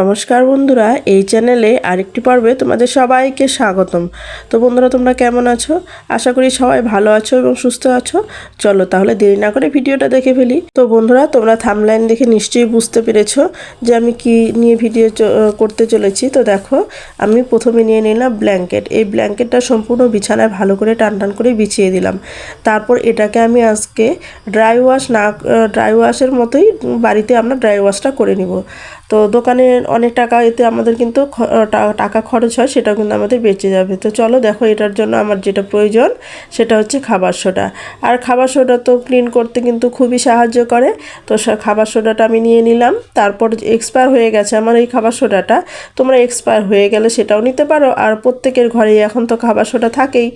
নমস্কার বন্ধুরা, এই চ্যানেলে আরেকটি পর্বে তোমাদের সবাইকে স্বাগতম। তো বন্ধুরা, তোমরা কেমন আছো? আশা করি সবাই ভালো আছো এবং সুস্থ আছো। চলো তাহলে দেরি না করে ভিডিওটা দেখে ফেলি। তো বন্ধুরা, তোমরা থামলাইন দেখে নিশ্চয়ই বুঝতে পেরেছ যে আমি কি নিয়ে ভিডিও করতে চলেছি। তো দেখো, আমি প্রথমে নিয়ে নিলাম ব্ল্যাঙ্কেট। এই ব্ল্যাঙ্কেটটা সম্পূর্ণ বিছানায় ভালো করে টান টান করে বিছিয়ে দিলাম। তারপর এটাকে আমি আজকে ড্রাই ওয়াশ না ড্রাই ওয়াশের মতোই বাড়িতে আমরা ড্রাই ওয়াশটা করে নিব। তো দোকানে অনেক টাকা, এতে আমাদের কিন্তু টাকা খরচ হয়, সেটাও কিন্তু আমাদের বেঁচে যাবে। তো চলো দেখো এটার জন্য আমার যেটা প্রয়োজন, সেটা হচ্ছে খাবার সোডা। আর খাবার সোডা তো ক্লিন করতে কিন্তু খুবই সাহায্য করে। তো খাবার সোডাটা আমি নিয়ে নিলাম। তারপর এক্সপায়ার হয়ে গেছে আমার এই খাবার সোডাটা। তোমরা এক্সপায়ার হয়ে গেলে সেটাও নিতে পারো। আর প্রত্যেকের ঘরেই এখন তো খাবার সোডা থাকেই।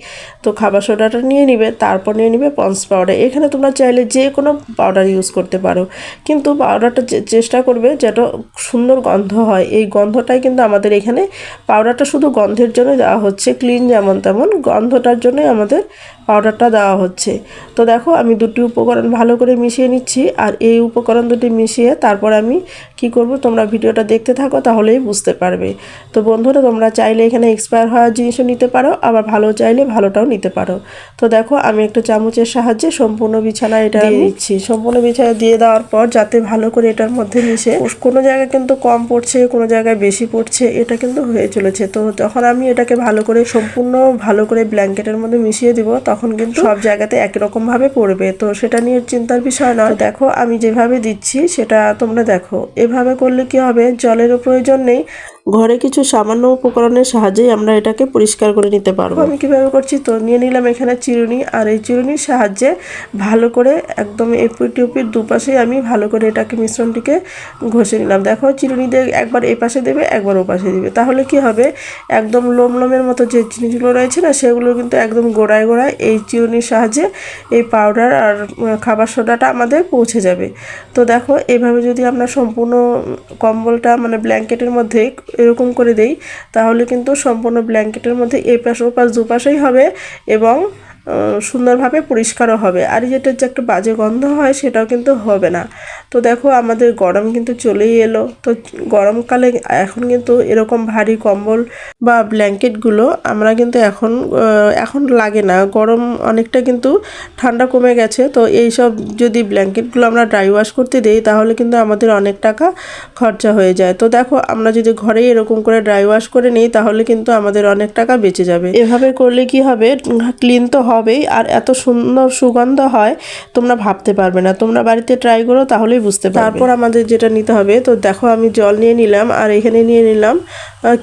তো খাবার সোডাটা নিয়ে নিবে, তারপর নিয়ে নিবে পন্স পাউডার। এখানে তোমরা চাইলে যে কোনো পাউডার ইউজ করতে পারো। কিন্তু পাউডারটা চেষ্টা করবে যেটা সুন্দর গন্ধ হয়। এই গন্ধটাই কিন্তু আমাদের এখানে পাউডারটা শুধু গন্ধের জন্য দেওয়া হচ্ছে ক্লিন যেমন তেমন গন্ধটার জন্যই আমাদের পাউডারটা দেওয়া হচ্ছে। তো দেখো আমি দুটি উপকরণ ভালো করে মিশিয়ে নিচ্ছি আর এই উপকরণ দুটি মিশিয়ে তারপর আমি কি করব তোমরা ভিডিওটা দেখতে থাকো তাহলেই বুঝতে পারবে। তো বন্ধুরা তোমরা চাইলে এখানে এক্সপায়ার হওয়ার জিনিসও নিতে পারো আবার ভালো চাইলে ভালোটাও নিতে পারো। তো দেখো আমি একটা চামচের সাহায্যে সম্পূর্ণ বিছানা এটা দিয়ে দিচ্ছি। সম্পূর্ণ বিছানা দিয়ে দেওয়ার পর যাতে ভালো করে এটার মধ্যে মিশে কোনো জায়গায় কিন্তু কম পড়ছে কোনো জায়গায় বেশি পড়ছে এটা কিন্তু হয়ে চলেছে। তো যখন আমি এটাকে ভালো করে সম্পূর্ণ ভালো করে ব্ল্যাঙ্কেটের মধ্যে মিশিয়ে দিব তখন কিন্তু সব জায়গাতে একই রকম ভাবে পড়বে। তো সেটা নিয়ে চিন্তার বিষয় নয়। দেখো, আমি যেভাবে দিচ্ছি, সেটা তোমরা দেখো। এভাবে করলে কি হবে? জলেরও প্রয়োজন নেই। ঘরে কিছু সামান্য উপকরণের সাহায্যেই আমরা এটাকে পরিষ্কার করে নিতে পারব। আমি কীভাবে করছি? তো নিয়ে নিলাম এখানে চিরুনি, আর এই চিরুনির সাহায্যে ভালো করে একদম এপিট উপিট দুপাশে আমি ভালো করে এটাকে মিশ্রণটিকে ঘষে নিলাম। দেখো, চিরুনি দিয়ে একবার এই পাশে দেবে, একবার ও পাশে দিবে। তাহলে কি হবে? একদম লোম লোমের মতো যে জিনিসগুলো রয়েছে না, সেগুলো কিন্তু একদম গোড়ায় গোড়ায় এই চিরুনির সাহায্যে এই পাউডার আর খাবার সোডাটা আমাদের পৌঁছে যাবে। তো দেখো এইভাবে যদি আমরা সম্পূর্ণ কম্বলটা মানে ব্ল্যাঙ্কেটের মধ্যে এরকম করে দেই, তাহলে কিন্তু সম্পূর্ণ ব্ল্যাঙ্কেটের মধ্যে এপাশ পাশ ও পাশ দুপাশেই হবে এবং সুন্দরভাবে পরিষ্কারও হবে। আর যেটার যে একটা বাজে গন্ধ হয়, সেটাও কিন্তু হবে না। তো দেখো, আমাদের গরম কিন্তু চলেই এলো। তো গরমকালে এখন কিন্তু এরকম ভারী কম্বল বা ব্ল্যাঙ্কেটগুলো আমরা কিন্তু এখন এখন লাগে না। গরম অনেকটা কিন্তু ঠান্ডা কমে গেছে। তো এই সব যদি ব্ল্যাঙ্কেটগুলো আমরা ড্রাই ওয়াশ করতে দিই, তাহলে কিন্তু আমাদের অনেক টাকা খরচা হয়ে যায়। তো দেখো, আমরা যদি ঘরে এরকম করে ড্রাই ওয়াশ করে নিই, তাহলে কিন্তু আমাদের অনেক টাকা বেঁচে যাবে। এভাবে করলে কি হবে? ক্লিন তো হবেই আর এত সুন্দর সুগন্ধ হয়, তোমরা ভাবতে পারবে না। তোমরা বাড়িতে ট্রাই করো, তাহলেই বুঝতে পারবে। তারপর আমাদের যেটা নিতে হবে, তো দেখো আমি জল নিয়ে নিলাম, আর এখানে নিয়ে নিলাম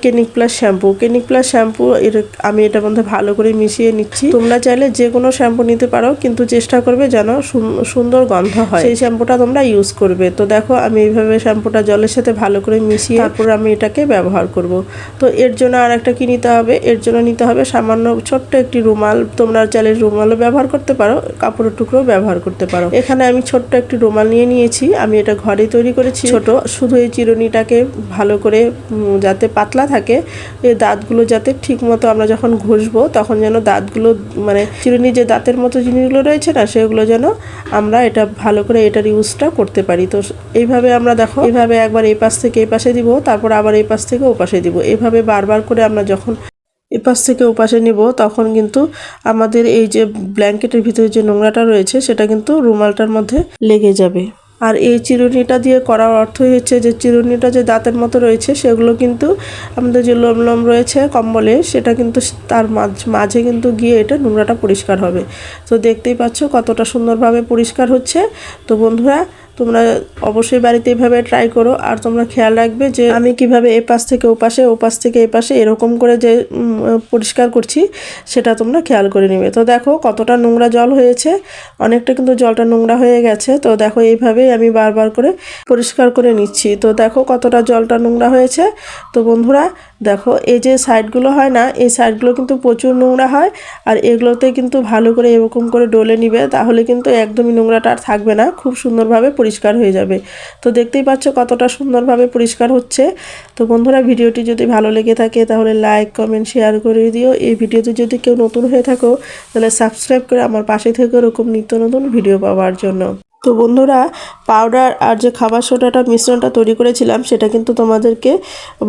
কেনিক প্লাস শ্যাম্পু কেনিক প্লাস শ্যাম্পু আমি এটার মধ্যে ভালো করে মিশিয়ে নিচ্ছি। তোমরা চাইলে যে কোনো শ্যাম্পু নিতে পারো, কিন্তু চেষ্টা করবে যেন সুন- সুন্দর গন্ধ হয়। সেই শ্যাম্পুটা তোমরা ইউজ করবে। তো দেখো, আমি এইভাবে শ্যাম্পুটা জলের সাথে ভালো করে মিশিয়ে তারপর আমি এটাকে ব্যবহার করব। তো এর জন্য আর একটা কি নিতে হবে? এর জন্য নিতে হবে সামান্য ছোট্ট একটি রুমাল। তোমরা চাইলে রুমালও ব্যবহার করতে পারো, কাপড়ের টুকরো ব্যবহার করতে পারো। এখানে আমি ছোট্ট একটি রুমাল নিয়ে নিয়েছি, আমি এটা ঘরেই তৈরি করেছি। ছোট, শুধু এই চিরুনিটাকে ভালো করে যাতে পাতলা থাকে, এই দাঁতগুলো যাতে ঠিক মতো আমরা যখন ঘষবো, তখন যেন দাঁতগুলো মানে চিরুনি যে দাঁতের মতো জিনিসগুলো রয়েছে না, সেগুলো যেন আমরা এটা ভালো করে এটার ইউজটা করতে পারি। তো এইভাবে আমরা দেখো, এইভাবে একবার এই পাশ থেকে এই পাশে দিব, তারপর আবার এই পাশ থেকে ও পাশে দিব। এভাবে বারবার করে আমরা যখন এপাশ থেকে ওপাশে নিব, তখন কিন্তু আমাদের এই যে ব্ল্যাঙ্কেটের ভিতরে যে নোংরাটা রয়েছে, সেটা কিন্তু রুমালটার মধ্যে লেগে যাবে। আর এই চিরুনিটা দিয়ে করার অর্থই হচ্ছে যে চিরুনিটা যে দাঁতের মতো রয়েছে, সেগুলো কিন্তু আমাদের যে লোম লোম রয়েছে কম্বলে, সেটা কিন্তু তার মাঝে কিন্তু গিয়ে এটা নোংরাটা পরিষ্কার হবে। তো দেখতেই পাচ্ছ কতটা সুন্দরভাবে পরিষ্কার হচ্ছে। তো বন্ধুরা তোমরা অবশ্যই বাড়িতে এভাবে ট্রাই করো। আর তোমরা খেয়াল রাখবে যে আমি কীভাবে এ পাশ থেকে ও পাশে, ও পাশ থেকে এ পাশে এরকম করে যে পরিষ্কার করছি, সেটা তোমরা খেয়াল করে নেবে। তো দেখো কতটা নোংরা জল হয়েছে। অনেকটা কিন্তু জলটা নোংরা হয়ে গেছে। তো দেখো এইভাবেই আমি বারবার করে পরিষ্কার করে নিচ্ছি। তো দেখো কতটা জলটা নোংরা হয়েছে। তো বন্ধুরা দেখো, এই যে সাইডগুলো হয় না, এই সাইডগুলো কিন্তু প্রচুর নোংরা হয়, আর এগুলোতে কিন্তু ভালো করে এরকম করে ডলে নিবে, তাহলে কিন্তু একদমই নোংরাটা আর থাকবে না, খুব সুন্দরভাবে পরিষ্কার হয়ে যাবে। তো দেখতেই পাচ্ছ কতটা সুন্দরভাবে পরিষ্কার হচ্ছে। তো বন্ধুরা, ভিডিওটি যদি ভালো লেগে থাকে, তাহলে লাইক, কমেন্ট, শেয়ার করে দিও। এই ভিডিওতে যদি কেউ নতুন হয়ে থাকো, তাহলে সাবস্ক্রাইব করে আমার পাশে থেকে এরকম নিত্য নতুন ভিডিও পাওয়ার জন্য। তো বন্ধুরা পাউডার আর যে খাবার সোডাটা মিশ্রণটা তৈরি করেছিলাম সেটা কিন্তু তোমাদেরকে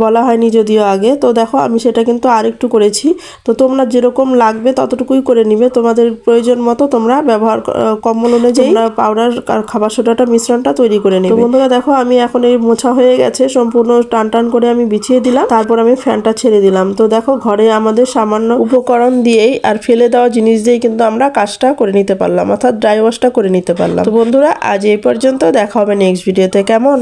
বলা হয়নি যদিও আগে। তো দেখো আমি সেটা কিন্তু আরেকটু করেছি। তো তোমরা যেরকম লাগবে ততটুকুই করে নিবে। তোমাদের প্রয়োজন মতো তোমরা ব্যবহার কম্বল অনুযায়ী পাউডার আর খাবার সোডাটা মিশ্রণটা তৈরি করে নেবে। বন্ধুরা দেখো আমি এখন এই মোছা হয়ে গেছে। সম্পূর্ণ টান টান করে আমি বিছিয়ে দিলাম। তারপর আমি ফ্যানটা ছেড়ে দিলাম। তো দেখো ঘরে আমাদের সামান্য উপকরণ দিয়েই আর ফেলে দেওয়া জিনিস দিয়েই কিন্তু আমরা কাজটা করে নিতে পারলাম অর্থাৎ ড্রাই ওয়াশটা করে নিতে পারলাম। তো বন্ধুরা আজ এই পর্যন্ত দেখা হবে নেক্সট ভিডিওতে কেমন?